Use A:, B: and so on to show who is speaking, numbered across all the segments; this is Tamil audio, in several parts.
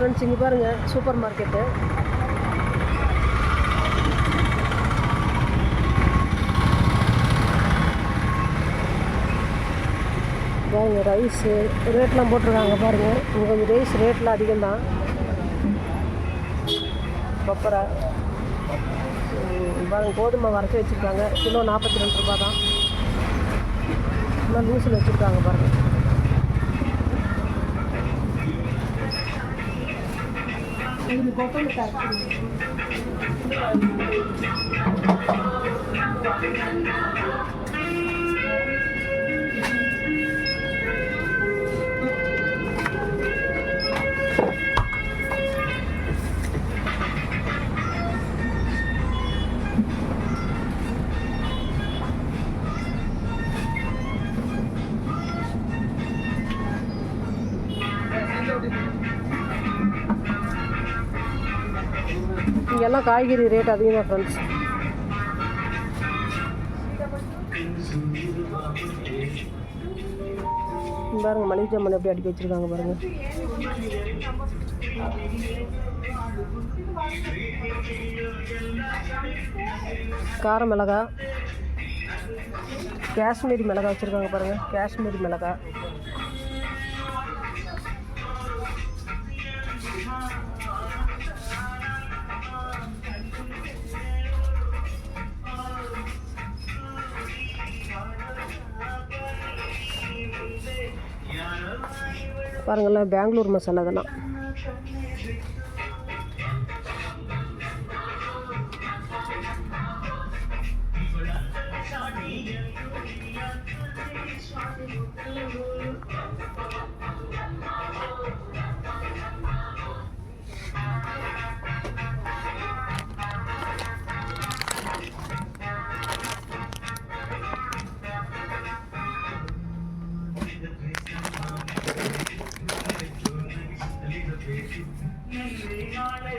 A: ஃப்ரெண்ட்ஸ் இங்கே பாருங்கள் சூப்பர் மார்க்கெட்டு. பாருங்க ரைஸு ரேட்லாம் போட்டிருக்காங்க பாருங்கள் இங்கே கொஞ்சம் ரைஸ் ரேட்லாம் அதிகம்தான். கொப்பரை பாருங்கள் பாருங்க கோதுமை வரைச்சி வச்சுருக்காங்க. கிலோ நாற்பத்தி ரெண்டு ரூபா தான் எல்லாம் லூசில் வச்சுருக்காங்க பாருங்கள் இது கொத்தமல்லி இங்கெல்லாம் காய்கறி ரேட் அதிகம் தான் ஃப்ரெண்ட்ஸ் பாருங்க மளிகை ஜாமான் எப்படி அடிக்க வச்சிருக்காங்க பாருங்க. கார மிளகா காஷ்மீரி மிளகா வச்சுருக்காங்க பாருங்க காஷ்மீரி மிளகா. பாருங்களேன் பெங்களூர் மசாலா இதெல்லாம்.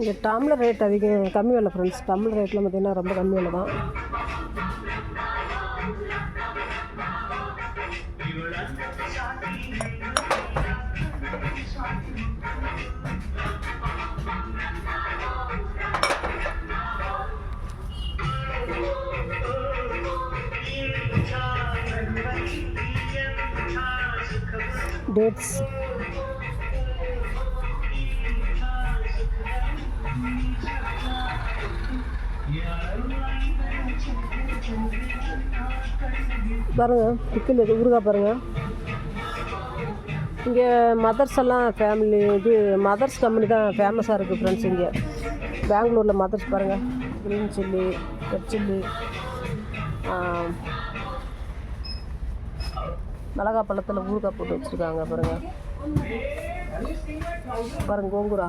A: இங்கே டம்ளர் ரேட் அதிகம் கம்மி விலை ஃப்ரெண்ட்ஸ் டம்ளர் ரேட்டில் பார்த்தீங்கன்னா ரொம்ப கம்மி விலை தான். டேட்ஸ் பாருங்கள் பிக்கில் இது ஊறுகாய் பாருங்கள் இங்கே மதர்ஸ் எல்லாம் ஃபேமிலி இது மதர்ஸ் கம்பெனி தான் ஃபேமஸாக இருக்குது ஃப்ரெண்ட்ஸ் இங்கே. பெங்களூரில் மதர்ஸ் பாருங்கள் க்ரீன் சில்லி ரெட் சில்லி மிளகா பழத்தில் ஊறுகாய் போட்டு வச்சுருக்காங்க பாருங்கள் பாருங்கள் கோங்குரா.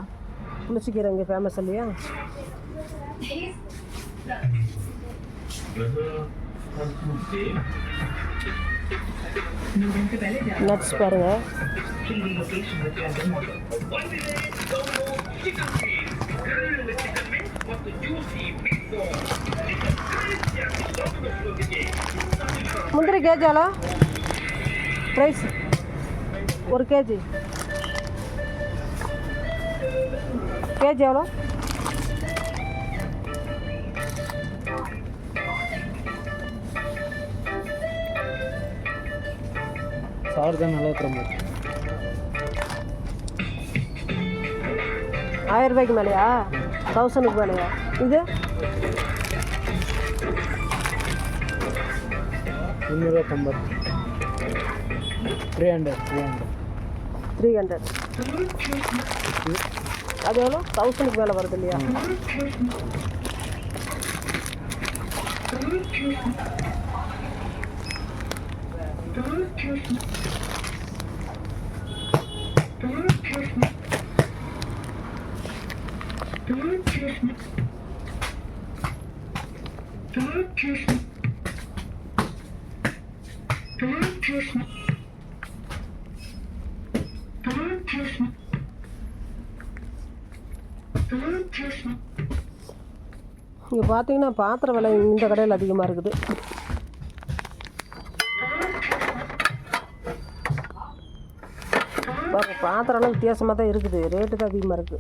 A: புளிச்சிக்கீரை இங்கே ஃபேமஸ் இல்லையா? நட்ஸ் பாருங்கள் முந்திரி கேஜி எவ்வளோ? ப்ரைஸ் ஒரு கேஜி. கேஜி எவ்வளோ?
B: சார்ஜர் நலவத்திர மாதிரி.
A: ஆயிரம் ரூபாய்க்கு மேலையா? தௌசண்ட்க்கு மேலையா? இது?
B: முந்நூறுவா Kambar three hundred three hundred
A: three hundred அது எவ்வளோ? தௌசண்ட்க்கு மேலே வருது இல்லையா?
C: இங்கே பார்த்தீங்கன்னா பாத்திர விலை இந்த கடையில் அதிகமாக இருக்குது பாருங்க, பாத்திரம்லாம் வித்தியாசமாக தான் இருக்குது. ரேட்டு தான் அதிகமாக இருக்குது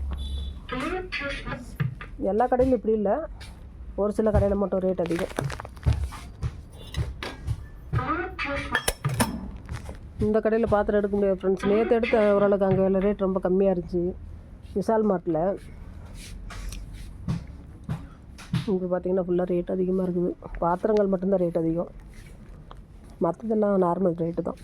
C: எல்லா கடையிலும் இப்படி இல்லை. ஒரு சில கடையில் மட்டும் ரேட் அதிகம். இந்த கடையில் பாத்திரம் எடுக்க முடியாது ஃப்ரெண்ட்ஸ் நேற்று எடுத்த ஓரளவுக்கு அங்கே விலை ரேட் ரொம்ப கம்மியாக இருந்துச்சு. விசால் மார்ட்டில் இங்கே பார்த்தீங்கன்னா ஃபுல்லாக ரேட் அதிகமாக இருக்குது. பாத்திரங்கள் மட்டும்தான் ரேட் அதிகம். மற்றதெல்லாம் நார்மல் ரேட்டு தான்.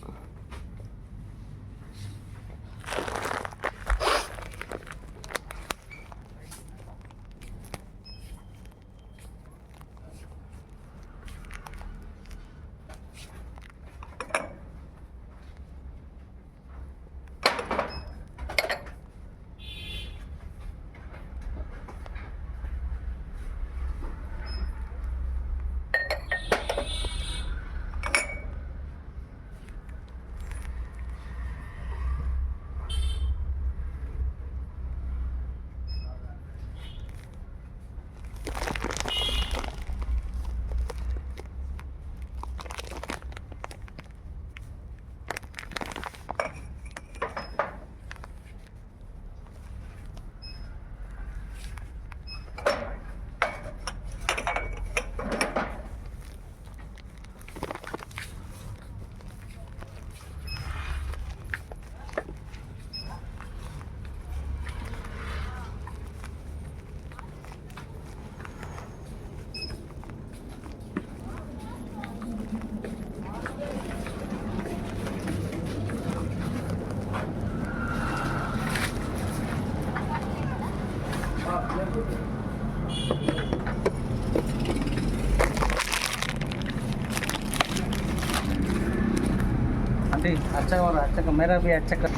B: அச்சகம் ஒரு அச்சகம் மேரா போய் அச்சக்கம்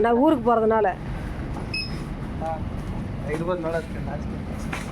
C: நான் ஊருக்கு போகிறதுனால
B: இருபது நாள் இருக்கு